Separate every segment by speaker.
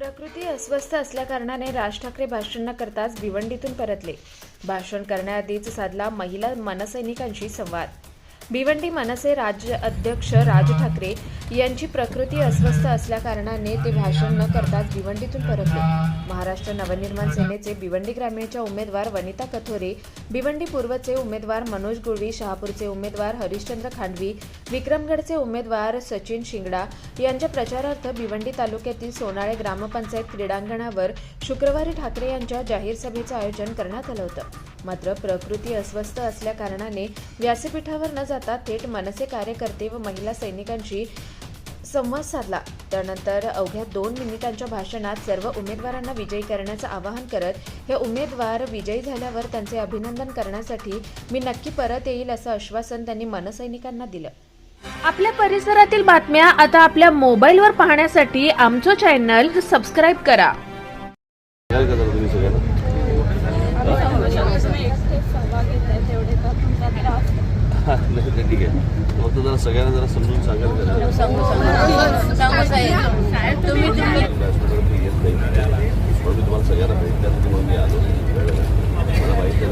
Speaker 1: प्रकृती अस्वस्थ असल्याकारणाने राज ठाकरे भाषण न करताच भिवंडीतून परतले. भाषण करण्याआधीच साधला महिला मनसैनिकांशी संवाद. भिवंडी मनसे राज्य अध्यक्ष राज ठाकरे यांची प्रकृती अस्वस्थ असल्याकारणाने ते भाषण न करताच भिवंडीतून परतले. महाराष्ट्र नवनिर्माण सेनेचे भिवंडी ग्रामीणच्या उमेदवार वनिता कथोरे भिवंडी पूर्वचे उमेदवार मनोज गुळवी शहापूरचे उमेदवार हरिश्चंद्र खांडवी विक्रमगडचे उमेदवार सचिन शिंगडा यांच्या प्रचारार्थ भिवंडी तालुक्यातील सोनाळे ग्रामपंचायत क्रीडांगणावर शुक्रवारी ठाकरे यांच्या जाहीर सभेचं आयोजन करण्यात आलं होतं. मात्र प्रकृती अस्वस्थ असल्याकारणाने व्यासपीठावर न जाता थेट मनसे कार्यकर्ते व महिला सैनिकांशी संवाद साधला. त्यानंतर अवघ्या दोन मिनिटांच्या भाषणात सर्व उमेदवारांना विजयी करण्याचं आवाहन करत हे उमेदवार विजयी झाल्यावर त्यांचे अभिनंदन करण्यासाठी मी नक्की परत येईल असं आश्वासन त्यांनी मनसैनिकांना दिलं. आपल्या परिसरातील बातम्या आता आपल्या मोबाईलवर पाहण्यासाठी आमचं चॅनल सबस्क्राईब करा
Speaker 2: काय करता तुम्ही सगळ्यांना हा, नाही ठीक आहे. फक्त जरा सगळ्यांना जरा समजून सांगाल व्यासपीठावर मी तुम्हाला सगळ्यांना म्हणून आलो. मला माहिती आहे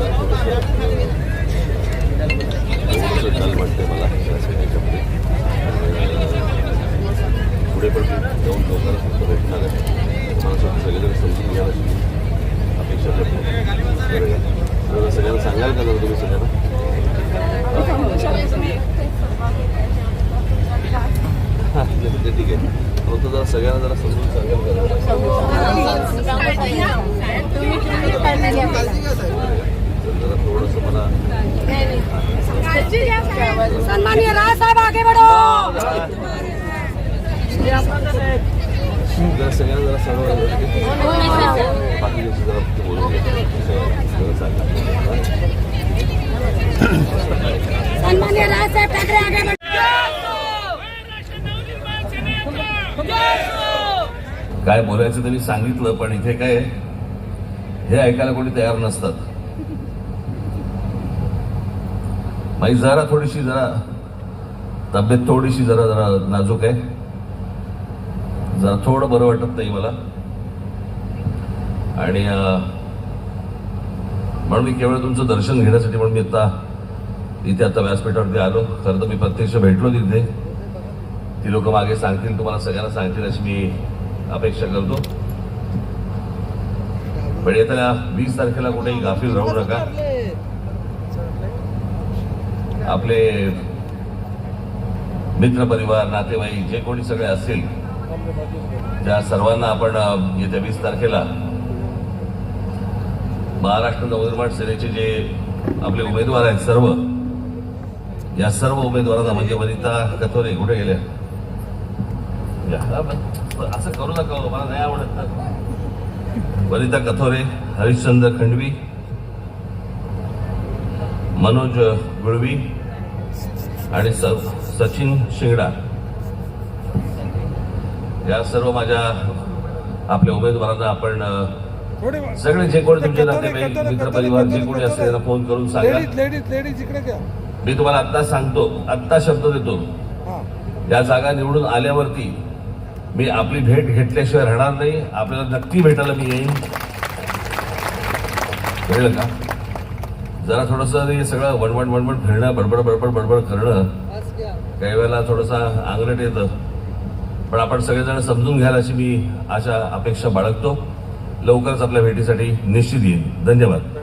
Speaker 2: छान वाटतंय मला पुढे पण जाऊन फक्त भेटणार आहे. मला असं सगळेजण समजून घ्यायला अपेक्षा करतो बरं का? जरा सगळ्यांना सांगाल का जरा तुम्ही सगळ्यांना हा, ते ते ठीक आहे फक्त जरा सगळ्यांना जरा समजून सांगाल का तर जरा थोडंसं मला
Speaker 3: सन्मानिय राज साहब आगे बढ़ो
Speaker 2: जरा सगळ्यांना जरा सर्व बाकीचे जरा बोलून घ्या जरा सांगा
Speaker 3: सन्मानिय राज साहब ठाकरे आगे बढ़ो
Speaker 2: काय बोलायचं ते मी सांगितलं पण इथे काय हे ऐकायला कोणी तयार नसतात. माझी जरा थोडीशी जरा तब्येत थोडीशी जरा जरा नाजूक आहे. जरा थोडं बरं वाटत नाही मला. आणि म्हणून मी केवळ तुमचं दर्शन घेण्यासाठी म्हणून मी आता इथे आता व्यासपीठावरती आलो. खरं तर मी प्रत्यक्ष भेटलो तिथे. ती लोक मागे सांगतील तुम्हाला सगळ्यांना सांगतील अशी मी अपेक्षा करतो. पण येत्या वीस तारखेला कुठेही गाफील राहू नका. आपले मित्र परिवार नातेवाईक जे कोणी सगळे असतील त्या सर्वांना आपण येत्या वीस तारखेला महाराष्ट्र नवनिर्माण सेनेचे जे आपले उमेदवार आहेत सर्व या सर्व उमेदवारांना म्हणजे वनिता कथोरे कुठे गेल्या असं करू नका हो, मला नाही आवडत. वनिता कथोरे हरिश्चंद्र खंडवी मनोज गुळवी आणि सचिन शिंगडा. या सर्व माझ्या आपल्या उमेदवारांना आपण सगळे जे कोणी तुमचे नातेवाईक मित्र परिवार जे कोणी असेल त्यांना फोन करून सांगा. मी तुम्हाला आत्ता सांगतो आत्ता शब्द देतो. या जागा निवडून आल्यावरती मी आपली भेट घेतल्याशिवाय राहणार नाही. आपल्याला नक्की भेटायला मी येईन. कळलं का? जरा थोडंसं हे सगळं वणवण वणवण फिरणं बडबड बडबड बडबड करणं काही वेळेला थोडंसं आंगलट येतं. पण आपण सगळेजण समजून घ्याल अशी मी आशा अपेक्षा बाळगतो. लवकरच आपल्या भेटीसाठी निश्चित येईन. धन्यवाद.